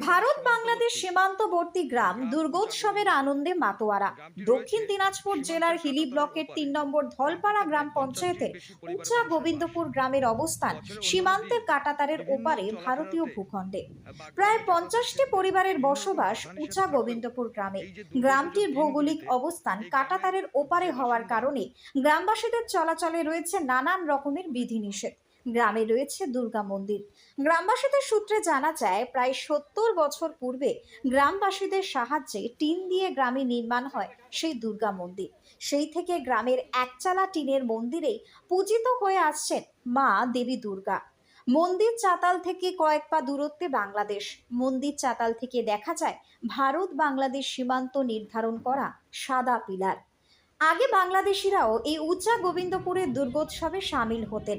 ভারত বাংলাদেশ সীমান্তবর্তী গ্রাম দুর্গোৎসবের আনন্দে মাতোয়ারা। দক্ষিণ দিনাজপুর জেলার হিলি ব্লকের তিন নম্বর ধলপাড়া গ্রাম পঞ্চায়েতের উঁচা গোবিন্দপুর গ্রামের অবস্থান সীমান্তের কাটাতারের ওপারে ভারতীয় ভূখণ্ডে। প্রায় পঞ্চাশটি পরিবারের বসবাস উঁচা গোবিন্দপুর গ্রামে। গ্রামটির ভৌগোলিক অবস্থান কাটাতারের ওপারে হওয়ার কারণে। গ্রামবাসীদের চলাচলে রয়েছে নানান রকমের বিধিনিষেধ। গ্রামে রয়েছে দুর্গা মন্দির। গ্রামবাসীদের সূত্রে জানা যায়, প্রায় সত্তর বছর পূর্বে গ্রামবাসীদের সাহায্যে টিন দিয়ে গ্রামে নির্মাণ হয় সেই দুর্গা মন্দির। সেই থেকে গ্রামের একচালা টিনের মন্দিরেই পূজিত হয়ে আসছেন মা দেবী দুর্গা। মন্দির চাতাল থেকে কয়েক পা দূরত্বে বাংলাদেশ। মন্দির চাতাল থেকে দেখা যায় ভারত বাংলাদেশ সীমান্ত নির্ধারণ করা সাদা পিলার। আগে বাংলাদেশিরাও এই উচ্চা গোবিন্দপুরের দুর্গোৎসবে সামিল হতেন।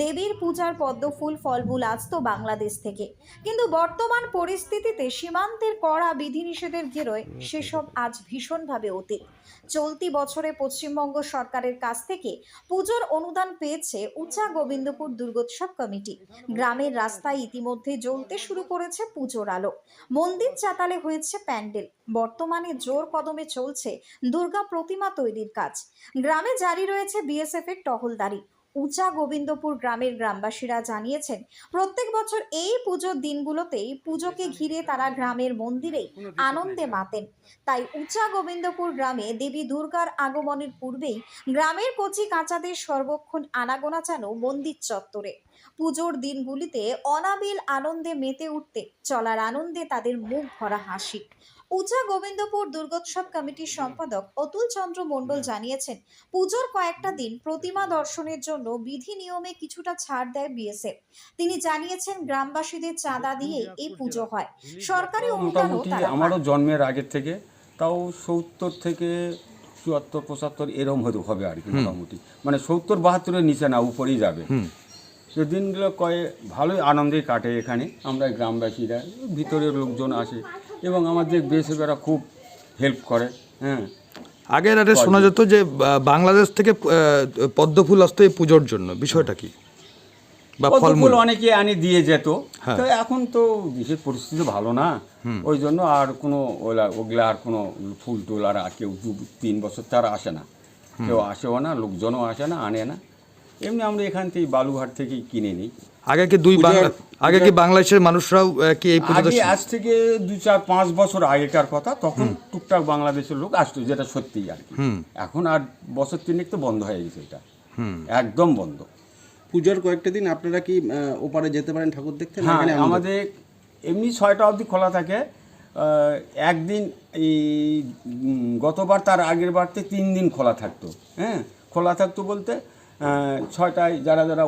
দেবীর পূজার পদ্মফুল ফলমূল আসতো বাংলাদেশ থেকে। কিন্তু বর্তমান পরিস্থিতিতে সীমান্তের কড়া বিধিনিষেধের ঘেরোয় সেসব আজ ভীষণভাবে অতীত। চলতি বছরে পশ্চিমবঙ্গ সরকারের কাছ থেকে পুজোর অনুদান পেয়েছে উঁচা গোবিন্দপুর দুর্গোৎসব কমিটি। গ্রামের রাস্তায় ইতিমধ্যে জ্বলতে শুরু করেছে পুজোর আলো। মন্দির চাতালে হয়েছে প্যান্ডেল। বর্তমানে জোর কদমে চলছে দুর্গা প্রতিমা তৈরির কাজ। গ্রামে জারি রয়েছে বিএসএফ এর টহলদারি। উঁচা গোবিন্দপুর গ্রামের গ্রামবাসীরা জানিয়েছেন প্রত্যেক বছর এই পুজোর দিনগুলোতেই পুজোকে ঘিরে তারা গ্রামের মন্দিরেই আনন্দে মাতেন। তাই উঁচা গোবিন্দপুর গ্রামে দেবী দুর্গার আগমনের পূর্বেই গ্রামের কচি কাঁচাদের সর্বক্ষণ আনাগোনা যেন মন্দির চত্বরে। পুজোর দিনগুলিতে অনাবিল আনন্দে মেতে উঠতে চলার আনন্দে তাদের মুখ ভরা হাসি। উঁচা গোবিন্দপুর দুর্গোৎসব কমিটির সম্পাদক অতুল চন্দ্র মণ্ডল জানিয়েছেন পুজোর কয়েকটা দিন প্রতিমা দর্শনের জন্য বিধি নিয়মে কিছুটা ছাড় দেয় বিএসএফ। তিনি জানিয়েছেন গ্রামবাসীদের চাঁদা দিয়ে এই পুজো হয়। সরকারি অনুদানও মোটামুটি তারা আমারও জন্মের আগের থেকে তাও সত্তর থেকে চুয়াত্তর পঁচাত্তর এরম হয়তো হবে আর কি মোটামুটি। মানে সত্তর বাহাত্তরের নিচে না উপরেই যাবে। সে দিনগুলো কয়ে ভালোই আনন্দে কাটে এখানে। আমরা গ্রামবাসীরা ভিতরের লোকজন আসে এবং আমাদের বেসেরা খুব হেল্প করে হ্যাঁ। আগের আরে শোনা যেত যে বাংলাদেশ থেকে পদ্ম ফুল আসতো এই পুজোর জন্য। বিষয়টা কি? বা ফলমূল? অনেকে আনি দিয়ে যেত। হ্যাঁ। তো এখন তো দেশের পরিস্থিতি ভালো না। ওই জন্য আর কোনো ওলা ওগুলা আর কোনো ফুল টুল আর কেউ দু তিন বছর তার আসে না। কেউ আসেও না লোকজনও আসে না আনে না। এমনি আমরা এখান থেকে বালুঘাট থেকেই কিনে নিই। আগে কি দুই বাংলা আগে কি বাংলাদেশের মানুষরাও কি এই পুজোতে আজ থেকে দু চার পাঁচ বছর আগেকার কথা তখন টুকটাক বাংলাদেশের লোক আসতো যেটা সত্যি আর কি। এখন আর বছর তিনেক তো বন্ধ হয়ে গেছে এটা। একদম বন্ধ। পুজোর কয়েকটা দিন আপনারা কি ওপারে যেতে পারেন ঠাকুর দেখতে হ্যাঁ আমাদের- আমাদের এমনি ছয়টা অবধি খোলা থাকে। একদিন এই গতবার তার আগের বারতে তিন দিন খোলা থাকতো। হ্যাঁ খোলা থাকতো বলতে আহ, ছয়টায় যারা যারা